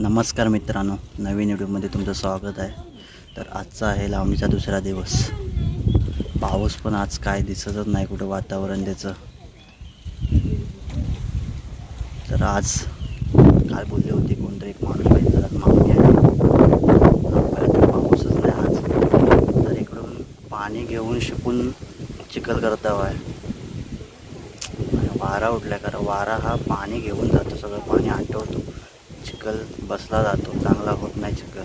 नमस्कार मित्रांनो नवीन व्हिडिओमध्ये तुमचं स्वागत आहे. तर आजचा आहे लावणीचा दुसरा दिवस. पाऊस पण आज काय दिसतच नाही कुठं वातावरण त्याचं. तर आज काय बोलली होती कोणतरी एक माणूस पाहिजे मागणी आहे तर पाऊसच नाही आज. तर इकडून पाणी घेऊन शिकून चिखल करत हवा आहे. वारा उठल्या कारण वारा हा पाणी घेऊन जातो सगळं पाणी आटवतो चिखल बसला जातो चांगला होत नाही चिखल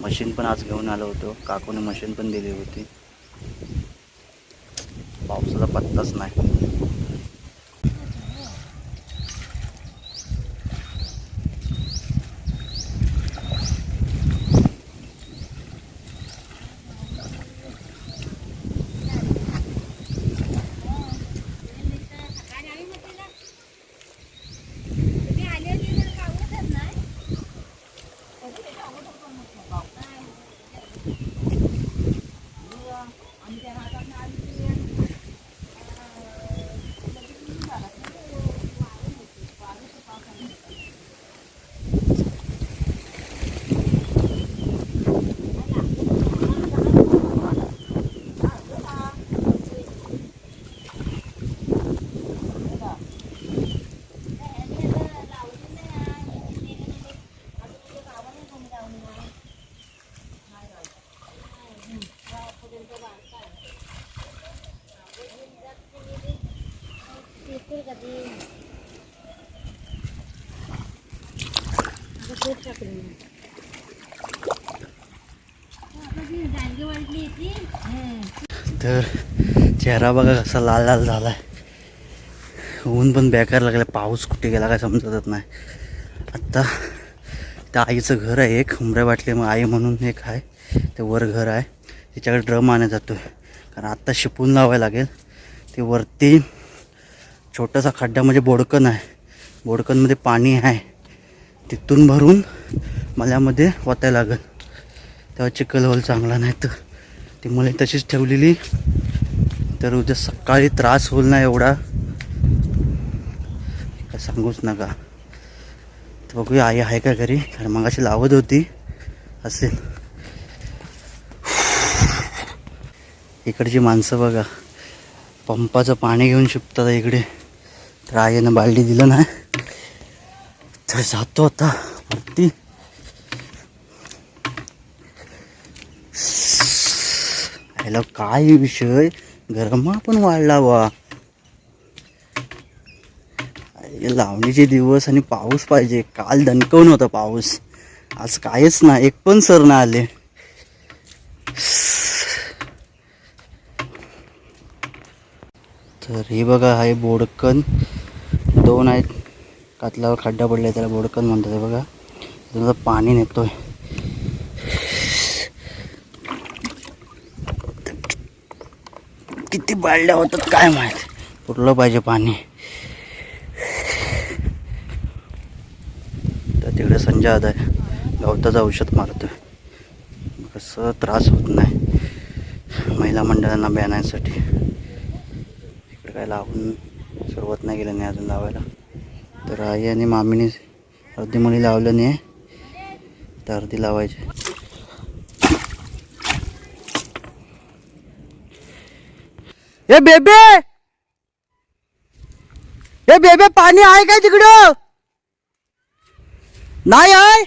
मशीन पण आज घेऊन आलो होतो काकूने मशीन पण दिली होती. पावसाचा पत्ताच नाही. तर चेहरा बघा कसा लाल लाल झाला आहे ऊन पण बेकार लागला पाऊस कुठे गेला काय समजतच नाही. आत्ता त्या आईचं घर आहे एक हुमऱ्या वाटले मग आई म्हणून एक आहे. ते वर घर आहे. त्याच्याकडे ड्रम आणत जातो कारण आत्ता शिपून लावायला लागेल. ते वरती छोटासा खड्डा म्हणजे बोडकन आहे. बोडकनमध्ये पाणी आहे. तिथून भरून मल्यामध्ये ओतायला लागेल. तेव्हा चिखल होल चांगला नाही तर. ती मला तशीच ठेवलेली. तर उद्या सकाळी त्रास होईल ना एवढा. काय सांगूच नका. तर बघूया आई आहे का घरी? कारण मग अशी लावत होती. असेल. इकडची माणसं बघा. पंपाचं पाणी घेऊन शिपतात इकडे. तर आईनं बालडी दिलं नाही. तर जातो आता वरती ह्याला काय विषय गरमा पण वाढला वा लावणीचे दिवस आणि पाऊस पाहिजे काल दणकवून होता पाऊस आज कायच ना एक पण सर ना आले तर हे बघा हा बोडकन दोन आहेत कातल्यावर खड्डा पडलाय त्याला बोडकन म्हणतात बघा. त्याचं पाणी नेतोय. किती बाळल्या होतात काय माहीत? पुरलं पाहिजे पाणी. तर तिकडे संजय आहे गवताचं औषध मारतोय. कसं त्रास होत नाही. महिला मंडळांना बॅनायसाठी इकडे काय लावून सुरुवात नाही केलं नाही अजून लावायला. तर आई आणि मामीने अर्धी मुली लावलं नाही. तर अर्धी लावायची. ए बेबे! ए बेबे पाणी आहे काय तिकडं? नाही आहे?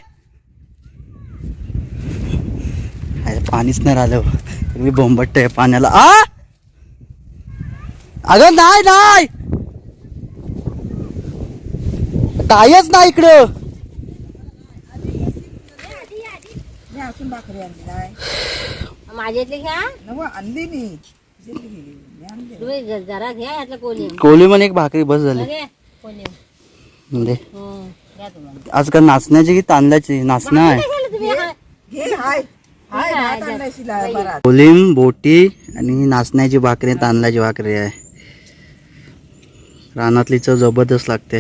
पाणीच नाही राहिलं. मी बोंबट्ट आहे पाण्याला. आ? अगं नाही नाही! कायच नाही इकडं. असून भाकरी आणली नाही माझ्यातले घ्या. नव आणली मी. तिच्यातली गेली. मी आणली. तुम्ही ज- जरा घ्या यातलं कोलिम कोली पण एक भाकरी बस झाली. घे म्हणजे हं, घ्या तुम्हाला. आज का नाचण्याची की तांदळाची? नाचणं आहे. घ्यायला तुम्ही? हा. घे हाय. हाय भात आणलाय शिला बरात कोलिम बोटी आणि नाचण्याची भाकरी तांदळाची भाकरी आहे. रानातली चव जबरदस्त लागते.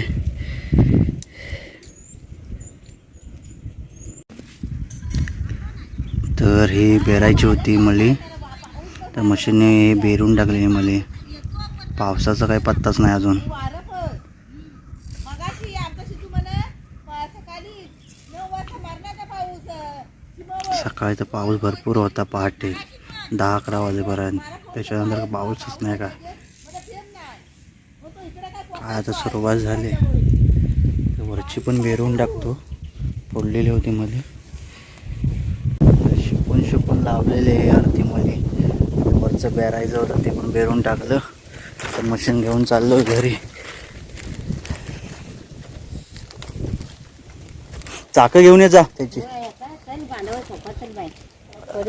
तर ही बेरायची होती मली. तर मशीनने बेरून टाकली मली. पावसाचा काही पत्ताच नाही अजून. सकाळी तर पाऊस भरपूर होता पहाटे. दहा अकरा वाजेपर्यंत. त्याच्यानंतर पाऊसच नाही का? काय आता सुरुवात झाली. वरची पण बेरून टाकतो. फोडलेली होती मध्ये शिकून शिकून लावलेले आरतीमध्ये वरचं बेरायचं होतं ते पण बेरून टाकलं. तर मशीन घेऊन चाललो घरी. चाकं घेऊन ये जा त्याची.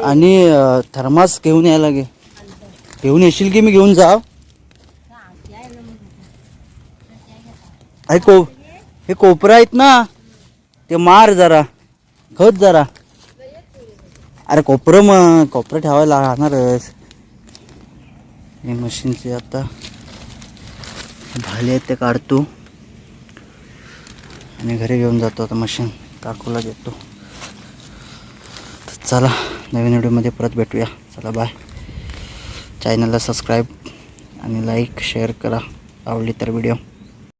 आणि थर्मास घेऊन यायला गे. घेऊन येशील की मी घेऊन जा ऐकू हो. हे कोपरं आहेत ना ते मार जरा खत जरा. अरे कोपरं मग कोपरं ठेवायला राहणारच. हे मशीनचे आता भाले आहेत ते काढतो. आणि घरी घेऊन जातो आता मशीन काकूला देतो. तर चला नवीन व्हिडिओमध्ये परत भेटूया. चला बाय चॅनलला सबस्क्राईब आणि लाईक शेअर करा. आवडली तर व्हिडिओ